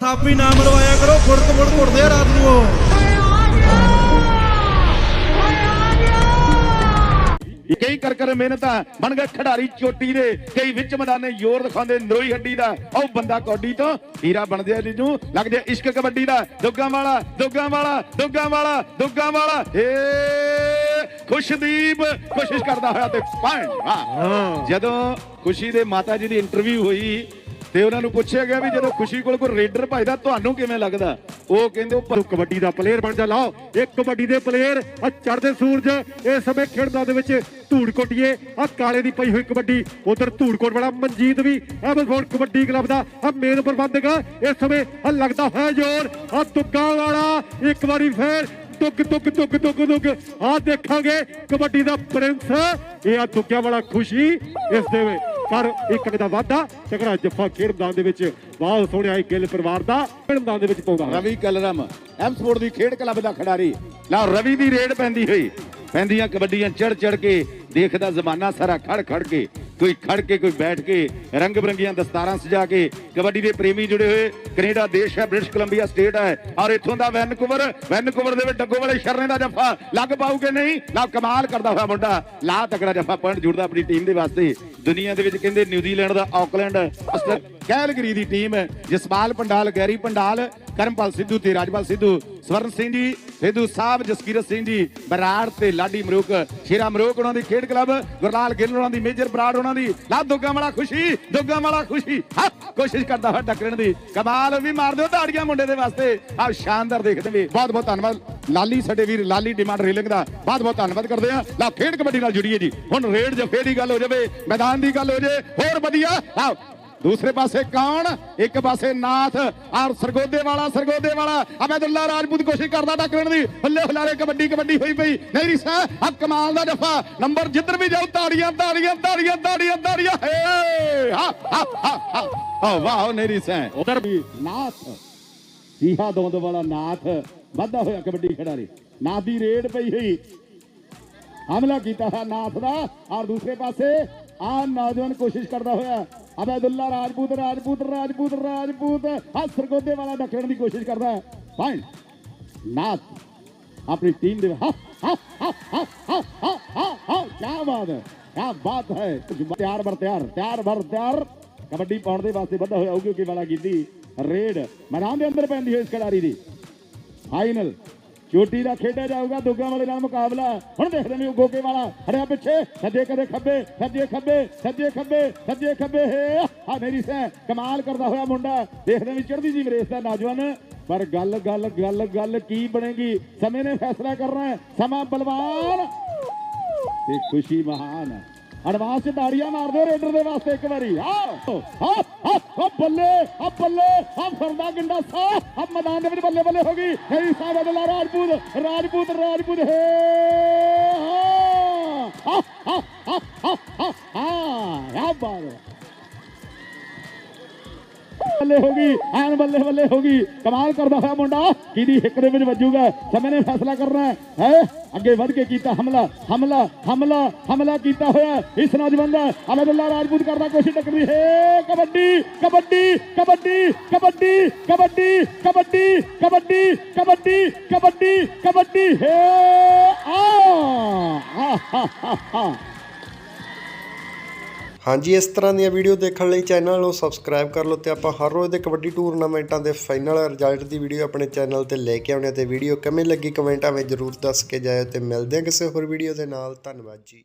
ਥਾਪੀ ਨਾ ਮਰਵਾਇਆ ਕਰੋ ਫੁੜਕ ਫੁੜਕ ਉੱਠਦੇ ਆ ਰਾਤ ਨੂੰ ਉਹ। ਕਈ ਕਰ ਕਰ ਮਿਹਨਤਾਂ ਬਣ ਗਏ ਖਿਡਾਰੀ ਚੋਟੀ ਦੇ ਕਈ ਵਿੱਚ ਮੈਦਾਨੇ ਜ਼ੋਰ ਦਿਖਾਉਂਦੇ ਨਰੋਈ ਹੱਡੀ ਦਾ। ਉਹ ਬੰਦਾ ਕੌਡੀ ਤੋਂ ਹੀਰਾ ਬਣਦੇ ਆ ਨੂੰ ਲੱਗ ਜਾ ਇਸ਼ਕ ਕਬੱਡੀ ਦਾ। ਦੁੱਗਾ ਵਾਲਾ ਦੁੱਗਾ ਵਾਲਾ ਦੁੱਗਾ ਵਾਲਾ ਦੁੱਗਾ ਵਾਲਾ। ਏ ਖੁਸ਼ਦੀਪ ਕੋਸ਼ਿਸ਼ ਕਰਦਾ ਹੋਇਆ ਤੇ ਹਾਂ। ਜਦੋਂ ਖੁਸ਼ੀ ਦੇ ਮਾਤਾ ਜੀ ਦੀ ਇੰਟਰਵਿਊ ਹੋਈ ਤੇ ਉਹਨਾਂ ਨੂੰ ਪੁੱਛਿਆ ਗਿਆ ਵੀ ਜਦੋਂ ਖੁਸ਼ੀ ਕੋਲ ਕੋਈ ਰੇਡਰ ਭਜਦਾ, ਤੁਹਾਨੂੰ ਕਿਵੇਂ ਲੱਗਦਾ? ਉਹ ਕਹਿੰਦੇ ਉਹ ਕਬੱਡੀ ਦਾ ਪਲੇਅਰ ਬਣ ਜਾ, ਲਾਓ। ਇਹ ਕਬੱਡੀ ਦੇ ਪਲੇਅਰ ਆ ਚੜਦੇ ਸੂਰਜ ਇਸ ਸਮੇਂ ਖੇਡਦਾ ਦੇ ਵਿੱਚ ਧੂੜ ਕੋਟੀਏ ਆ ਕਾਲੇ ਦੀ ਪਈ ਹੋਈ ਕਬੱਡੀ, ਉਧਰ ਧੂੜਕੋਟ ਵਾਲਾ ਮਨਜੀਤ ਵੀ ਐਮਸਫੋਰਡ ਕਬੱਡੀ ਕਲੱਬ ਦਾ ਆ ਮੇਨ ਪ੍ਰਬੰਧਕ ਇਸ ਸਮੇਂ ਆ ਲੱਗਦਾ ਹੋਇਆ ਜ਼ੋਰ ਆ ਤੁੱਗਾ ਵਾਲਾ, ਇੱਕ ਵਾਰੀ ਫੇਰ ਤੁੱਕ ਤੁੱਕ ਤੁੱਕ ਤੁੱਕ ਤੁੱਕ। ਆ ਦੇਖਾਂਗੇ ਕਬੱਡੀ ਦਾ ਪ੍ਰਿੰਸ ਇਹ ਆ ਤੁੱਕਿਆ ਵਾਲਾ ਖੁਸ਼ੀ, ਇਸ ਦੇ ਵਿੱਚ। ਪਰ ਇੱਕ ਇੱਕ ਦਾ ਵਾਧਾ ਤਕੜਾ ਜੱਫਾ ਖੇਡ ਮੈਦਾਨ ਦੇ ਵਿੱਚ ਬਹੁਤ ਸੋਹਣਿਆ ਇਹ ਗਿੱਲ ਪਰਿਵਾਰ ਦਾ ਖੇਡ ਮੈਦਾਨ ਦੇ ਵਿੱਚ ਪਾਉਂਦਾ ਹੈ। ਰਵੀ ਕਲਰਮ ਐਮ ਦੀ ਖੇਡ ਕਲੱਬ ਦਾ ਖਿਡਾਰੀ। ਨਾ ਰਵੀ ਦੀ ਰੇਡ ਪੈਂਦੀ ਹੋਈ। ਪੈਂਦੀਆਂ ਕਬੱਡੀਆਂ ਚੜ ਚੜ ਕੇ ਦੇਖਦਾ ਜ਼ਮਾਨਾ ਸਾਰਾ ਖੜ ਖੜ ਕੇ। ਕੋਈ ਖੜ ਕੇ, ਕੋਈ ਬੈਠ ਕੇ, ਰੰਗ ਬਰੰਗੀਆਂ ਦਸਤਾਰਾਂ ਸਜਾ ਕੇ ਕਬੱਡੀ ਦੇ ਪ੍ਰੇਮੀ ਜੁੜੇ ਹੋਏ। ਕੈਨੇਡਾ ਦੇਸ਼ ਹੈ, ਬ੍ਰਿਟਿਸ਼ ਕੋਲੰਬੀਆ ਸਟੇਟ ਹੈ। ਔਰ ਇੱਥੋਂ ਦਾ ਵੈਨਕੂਵਰ ਵੈਨਕੂਵਰ ਦੇ ਵਿੱਚ ਡੱਗੋ ਵਾਲੇ ਸ਼ਰਨੇ ਦਾ ਜੱਫਾ ਲੱਗ ਪਾਉਗੇ ਨਹੀਂ? ਲਾ ਕਮਾਲ ਕਰਦਾ ਹੋਇਆ ਮੁੰਡਾ। ਲਾ ਤਕੜਾ ਜੱਫਾ ਪੁਆਇੰਟ ਜੁੜਦਾ ਆਪਣੀ ਟੀਮ ਦੇ ਵਾਸਤੇ। ਦੁਨੀਆ ਦੇ ਵਿੱਚ ਕਹਿੰਦੇ ਨਿਊਜ਼ੀਲੈਂਡ ਦਾ ਆਕਲੈਂਡ ਕੈਲਗਰੀ ਦੀ ਟੀਮ ਜਸਪਾਲ ਪੰਡਾਲ, ਗੈਰੀ ਪੰਡਾਲ, ਕਰਮਪਾਲ ਸਿੱਧੂ ਤੇ ਰਾਜਪਾਲ ਸਿੱਧੂ। ਸਵਰਨ ਸਿੰਘ ਜੀ, ਸਿੱਧੂ ਸਾਹਿਬ, ਜਸਕੀਰਤ ਸਿੰਘ ਜੀ, ਬਰਾੜ ਤੇ ਲਾਡੀ ਮਰੂਕ ਸ਼ੇਰਾ ਮਰੂਕ ਉਹਨਾਂ ਦੀ ਖੇਡ ਕਲੱਬ, ਗੁਰਲਾਲ ਗਿੱਲ ਉਹਨਾਂ ਦੀ ਮੇਜਰ, ਬਰਾੜ ਉਹਨਾਂ ਦੀ, ਲਾ ਦੁੱਗਾ ਵਾਲਾ ਖੁਸ਼ੀ, ਦੁੱਗਾ ਵਾਲਾ ਖੁਸ਼ੀ। ਹਾਂ ਕੋਸ਼ਿਸ਼ ਕਰਦਾ ਹੋਇਆ ਟੱਕਰਨ ਦੀ। ਕਮਾਲ, ਵੀ ਮਾਰ ਦਿਓ ਤਾੜੀਆਂ ਮੁੰਡੇ ਦੇ ਵਾਸਤੇ। ਆ ਸ਼ਾਨਦਾਰ ਦੇਖਦੇ ਨੇ ਬਹੁਤ ਬਹੁਤ ਧੰਨਵਾਦ। ਲਾਲੀ ਸਾਡੇ ਵੀਰ, ਲਾਲੀ ਡਿਮਾਂਡ ਰੇਲਿੰਗ ਦਾ। ਬਹੁਤ ਬਹੁਤ ਧੰਨਵਾਦ ਕਰਦੇ ਆ ਲਾ ਖੇਡ ਕਬੱਡੀ ਨਾਲ ਜੁੜੀਏ ਜੀ। ਹੁਣ ਰੇਡ ਜਫੇ ਦੀ ਗੱਲ ਹੋ ਜਾਵੇ, ਮੈਦਾਨ ਦੀ ਗੱਲ ਹੋ ਜਾਏ ਹੋਰ ਵਧੀਆ। ਆਓ ਦੂਸਰੇ ਪਾਸੇ ਕੌਣ? ਇੱਕ ਪਾਸੇ ਨਾਥ ਔਰ ਸਰਗੋਦੇ ਵਾਲਾ ਸਰਗੋਦੇ ਵਾਲਾ। ਅਬਦੁੱਲਾ ਰਾਜਪੂਤ ਕੋਸ਼ਿਸ਼ ਕਰਦਾ ਟੱਕਰਨ ਦੀ। ਹੱਲੇ ਹਲਾਰੇ ਕਬੱਡੀ ਕਬੱਡੀ ਹੋਈ ਪਈ। ਨਹੀਂ ਰਿਸਾ ਆ ਕਮਾਲ ਦਾ ਜਫਾ। ਨੰਬਰ ਜਿੱਧਰ ਵੀ ਜਾਓ ਤਾੜੀਆਂ ਤਾੜੀਆਂ ਤਾੜੀਆਂ ਤਾੜੀਆਂ ਤਾੜੀਆਂ ਹੇ! ਹਾ ਹਾ ਹਾ ਹਾ। ਵਾਹ ਨਹੀਂ ਰਿਸਾ ਉਧਰ ਵੀ। ਨਾਥ। ਸੀਹਾ ਦੋਂਦ ਵਾਲਾ ਨਾਥ। ਵਾਧਾ ਹੋਇਆ ਕਬੱਡੀ ਖਿਡਾਰੀ। ਨਾਥ ਦੀ ਰੇਡ ਪਈ ਹੋਈ। ਹਮਲਾ ਕੀਤਾ ਹੈ ਨਾਥ ਦਾ। ਔਰ ਦੂਸਰੇ ਪਾਸੇ ਆ ਨੌਜਵਾਨ ਕੋਸ਼ਿਸ਼ ਕਰਦਾ ਹੋਇਆ ਅਬਦੁੱਲਾ ਰਾਜਪੂਤ ਰਾਜਪੂਤ ਰਾਜਪੂਤ ਰਾਜਪੂਤ। ਆ ਸਰਗੋਦੇ ਵਾਲਾ ਡੱਕਣ ਦੀ ਕੋਸ਼ਿਸ਼ ਕਰਦਾ ਹੈ। ਫਾਈਨ ਨਾਥ, ਆਪਣੀ ਟੀਮ ਦੇ ਹਾ ਹਾ ਹਾ ਹਾ ਹਾ ਹਾ ਕੀ ਬਾਤ ਹੈ ਕੀ ਬਾਤ ਹੈ। ਤਿਆਰ ਬਰ ਤਿਆਰ ਤਿਆਰ ਬਰ ਤਿਆਰ। ਕਬੱਡੀ ਪਾਉਣ ਦੇ ਵਾਸਤੇ ਵੱਧਾ ਹੋਇਆ ਉਹ ਕਿਉਂਕਿ ਵਾਲਾ ਕੀਤੀ ਰੇਡ ਮੈਦਾਨ ਦੇ ਅੰਦਰ ਪੈਂਦੀ ਹੋਈ ਇਸ ਖਿਡਾਰੀ ਦੀ। ਫਾਈਨਲ ਚੋਟੀ ਦਾ ਖੇਡਿਆ ਜਾਊਗਾ, ਦੁੱਗਾ ਵਾਲੇ ਨਾਲ ਮੁਕਾਬਲਾ। ਹੁਣ ਦੇਖਦੇ ਨੇ ਗੋਕੇ ਵਾਲਾ ਹੜਿਆ ਪਿੱਛੇ, ਸੱਜੇ ਕਦੇ ਖੱਬੇ, ਸੱਜੇ ਖੱਬੇ ਸੱਜੇ ਖੱਬੇ ਸੱਜੇ ਖੱਬੇ ਆ ਮੇਰੀ ਸੈ ਕਮਾਲ ਕਰਦਾ ਹੋਇਆ ਮੁੰਡਾ। ਦੇਖਦੇ ਵੀ ਚੜਦੀ ਜੀ ਰੇਸ ਦਾ ਨੌਜਵਾਨ। ਪਰ ਗੱਲ ਗੱਲ ਗੱਲ ਗੱਲ ਕੀ ਬਣੇਗੀ? ਸਮੇਂ ਨੇ ਫੈਸਲਾ ਕਰਨਾ ਹੈ, ਸਮਾਂ ਬਲਵਾਨ। ਤੇ ਖੁਸ਼ੀ ਮਹਾਨ ਅਡਵਾਂਸ ਐਡਵਾਂਸ ਚ ਤਾੜੀਆਂ ਮਾਰ ਰੇਡਰ ਦੇ ਵਾਸਤੇ ਇੱਕ ਵਾਰੀ। ਆ ਆ ਆ ਬੱਲੇ ਆ ਬੱਲੇ ਆ ਫਰਦਾ ਗਿੰਡਾ ਸਾ ਆ ਮੈਦਾਨ ਦੇ ਵਿੱਚ ਬੱਲੇ ਬੱਲੇ ਹੋ ਗਈ ਨਹੀਂ ਸਾਹਿਬ ਅਦਲਾ ਰਾਜਪੂਤ ਰਾਜਪੂਤ ਰਾਜਪੂਤ ਹੈ ਆ ਆ ਆ ਆ ਆ ਆ ਆ ਬਾਤ ਬੱਲੇ ਹੋ ਗਈ ਐਨ ਬੱਲੇ ਬੱਲੇ ਹੋ ਗਈ ਕਮਾਲ ਕਰਦਾ ਹੋਇਆ ਮੁੰਡਾ ਕਿਹਦੀ ਹਿੱਕ ਦੇ ਵਿੱਚ ਵੱਜੂਗਾ ਸਮੇਂ ਨੇ ਫੈਸਲਾ ਕਰਨਾ ਹੈ ਹੈ ਅੱਗੇ ਵੱਧ ਕੇ ਕੀਤਾ ਹਮਲਾ ਹਮਲਾ ਹਮਲਾ ਹਮਲਾ ਕੀਤਾ ਹੋਇਆ ਇਸ ਨੌਜਵਾਨ ਦਾ ਅਬਦੁੱਲਾ ਰਾਜਪੂਤ ਕਰਦਾ ਕੋਸ਼ਿਸ਼ ਟੱਕਰੀ ਹੈ ਕਬੱਡੀ ਕਬੱਡੀ ਕਬੱਡੀ ਕਬੱਡੀ ਕਬੱਡੀ ਕਬੱਡੀ ਕਬੱਡੀ ਕਬੱਡੀ ਕਬੱਡੀ ਕਬੱਡੀ ਹੈ ਆ ਆ ਹਾ ਹਾ ਹਾ ਹਾਂਜੀ, ਇਸ ਤਰ੍ਹਾਂ ਦੀਆਂ ਵੀਡੀਓ ਦੇਖਣ ਲਈ ਚੈਨਲ ਨੂੰ ਸਬਸਕ੍ਰਾਈਬ ਕਰ ਲਓ ਤੇ ਆਪਾਂ ਹਰ ਰੋਜ਼ ਦੇ ਕਬੱਡੀ ਟੂਰਨਾਮੈਂਟਾਂ ਦੇ ਫਾਈਨਲ ਰਿਜ਼ਲਟ ਦੀ ਵੀਡੀਓ ਆਪਣੇ ਚੈਨਲ ਤੇ ਲੈ ਕੇ ਆਉਣੇ ਤੇ ਵੀਡੀਓ ਕਿਵੇਂ ਲੱਗੀ ਕਮੈਂਟਾਂ ਵਿੱਚ ਜਰੂਰ ਦੱਸ ਕੇ ਜਾਇਓ ਤੇ ਮਿਲਦੇ ਹਾਂ ਕਿਸੇ ਹੋਰ ਵੀਡੀਓ ਦੇ ਨਾਲ, ਧੰਨਵਾਦ ਜੀ।